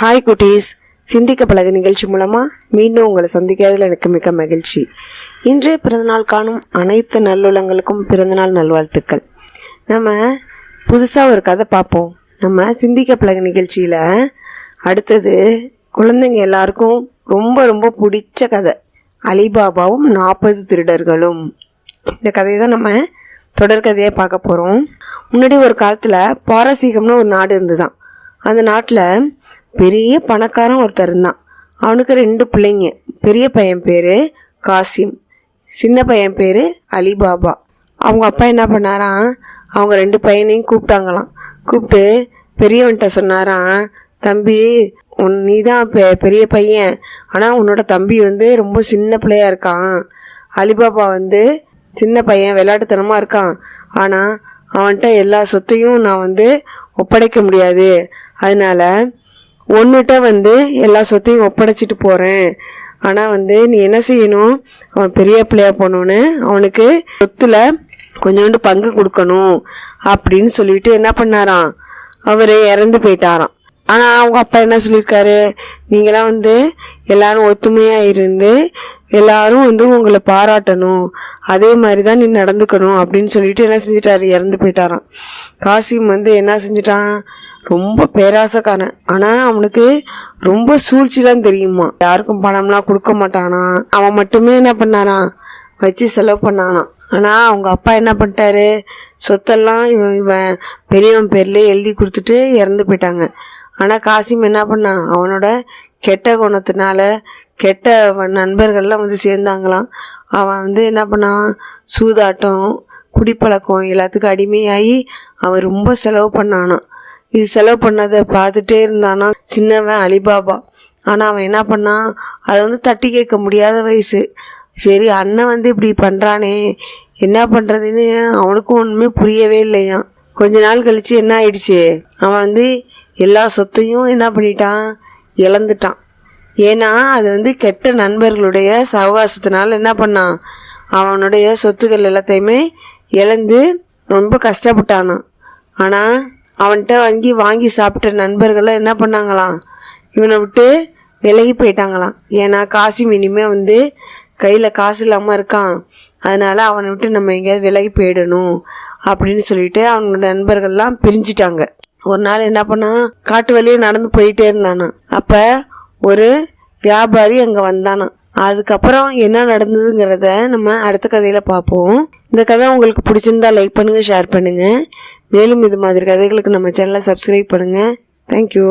Hi குட்டீஸ். சிந்திக்க பழகு நிகழ்ச்சி மூலமாக மீண்டும் உங்களை சந்திக்கிறதுல எனக்கு மிக்க மகிழ்ச்சி. இன்றைய பிறந்தநாள் காணும் அனைத்து நல்லுள்ளங்களுக்கும் பிறந்தநாள் நல்வாழ்த்துக்கள். நம்ம புதுசாக ஒரு கதை பார்ப்போம். நம்ம சிந்திக்க பழகு நிகழ்ச்சியில் அடுத்தது குழந்தைங்க எல்லாருக்கும் ரொம்ப ரொம்ப பிடிச்ச கதை. அலிபாபாவும் நாற்பது திருடர்களும். இந்த கதையை தான் நம்ம தொடர்கதையாக பார்க்க போகிறோம் முன்னாடி ஒரு காலத்தில் பாரசீகம்னு ஒரு நாடு இருந்துதான். அந்த நாட்டில் பெரிய பணக்காரன் ஒருத்தர் இருந்தான். அவனுக்கு ரெண்டு பிள்ளைங்க. பெரிய பையன் பேர் காசிம். சின்ன பையன் பேர் அலிபாபா. அவங்க அப்பா என்ன பண்ணாராம்? அவங்க ரெண்டு பையனையும் கூப்பிட்டாங்களாம். கூப்பிட்டு பெரியவன்கிட்ட சொன்னாராம் தம்பி உன் நீ தான் பெ பெரிய பையன். ஆனால் உன்னோட தம்பி வந்து ரொம்ப சின்ன பிள்ளையாக இருக்கான். அலிபாபா வந்து சின்ன பையன் விளையாட்டுத்தனமாக இருக்கான். ஆனால் அவன்கிட்ட எல்லா சொத்தையும் நான் வந்து ஒப்படைக்க முடியாது. அதனால ஒன்றுகிட்ட வந்து எல்லா சொத்தையும் ஒப்படைச்சிட்டு போகிறேன் ஆனால் வந்து நீ என்ன செய்யணும்? அவன் பெரிய பிள்ளையா போனோன்னு அவனுக்கு சொத்துல கொஞ்சோண்டு பங்கு கொடுக்கணும் அப்படின்னு சொல்லிட்டு என்ன பண்ணாராம்? அவர் இறந்து போயிட்டாராம். ஆனால் அவங்க அப்பா என்ன சொல்லியிருக்காரு? நீங்களாம் வந்து எல்லாரும் ஒத்துமையாக இருந்து எல்லாரும் வந்து உங்களை பாராட்டணும். அதே மாதிரி தான் நீ நடந்துக்கணும் அப்படின்னு சொல்லிட்டு என்ன செஞ்சிட்டாரு? இறந்து போயிட்டாராம். காசிம் வந்து என்ன செஞ்சிட்டான்? ரொம்ப பேராசக்காரன். ஆனால் அவனுக்கு ரொம்ப சூழ்ச்சிலாம் தெரியுமா? யாருக்கும் பணம்லாம் கொடுக்க மாட்டானா. அவன் மட்டுமே என்ன பண்ணாரான் வச்சு செலவு பண்ணானா. ஆனால் அவங்க அப்பா என்ன பண்ணிட்டாரு? சொத்தெல்லாம் இவன் இவன் பெரியவன் பேர்லேயே எழுதி கொடுத்துட்டு இறந்து போயிட்டாங்க. ஆனால் காசிம் என்ன பண்ணான் அவனோட கெட்ட குணத்தினால கெட்ட நண்பர்கள்லாம் வந்து சேர்ந்தாங்களாம். அவன் வந்து என்ன பண்ணான் சூதாட்டம் குடிப்பழக்கம் எல்லாத்துக்கும் அடிமையாகி அவன் ரொம்ப செலவு பண்ணானான் இது செலவு பண்ணதை பார்த்துட்டே இருந்தானா சின்னவன் அலிபாபா. ஆனால் அவன் என்ன பண்ணான் அதை வந்து தட்டி கேட்க முடியாத வயசு. சரி அண்ணன் வந்து இப்படி பண்ணுறானே என்ன பண்ணுறதுன்னு அவனுக்கும் ஒன்றுமே புரியவே இல்லையாம். கொஞ்ச நாள் கழித்து என்ன ஆயிடுச்சு? அவன் வந்து எல்லா சொத்தையும் என்ன பண்ணிட்டான்? இழந்துட்டான். ஏன்னா அது வந்து கெட்ட நண்பர்களுடைய சவகாசத்தினால் என்ன பண்ணான்? அவனுடைய சொத்துக்கள் எல்லாத்தையுமே இழந்து ரொம்ப கஷ்டப்பட்டானான் ஆனால் அவன்கிட்ட வாங்கி வாங்கி சாப்பிட்ட நண்பர்கள்லாம் என்ன பண்ணாங்களாம்? இவனை விட்டு விலகி போயிட்டாங்களாம். ஏன்னா காசு இனிமேல் வந்து கையில் காசு இல்லாமல் இருக்கான். அதனால் அவனை விட்டு நம்ம எங்கேயாவது விலகி போயிடணும் அப்படின்னு சொல்லிட்டு அவனோட நண்பர்கள்லாம் பிரிஞ்சிட்டாங்க. ஒரு நாள் என்ன பண்ணான் காட்டு வழியே நடந்து போயிட்டே இருந்தானா. அப்போ ஒரு வியாபாரி அங்கே வந்தானாம் அதுக்கப்புறம் என்ன நடந்ததுங்கிறத நம்ம அடுத்த கதையில் பார்ப்போம். இந்த கதை உங்களுக்கு பிடிச்சிருந்தா லைக் பண்ணுங்கள் ஷேர் பண்ணுங்கள் மேலும் இது மாதிரி கதைகளுக்கு நம்ம சேனலை சப்ஸ்கிரைப் பண்ணுங்கள் தேங்க்யூ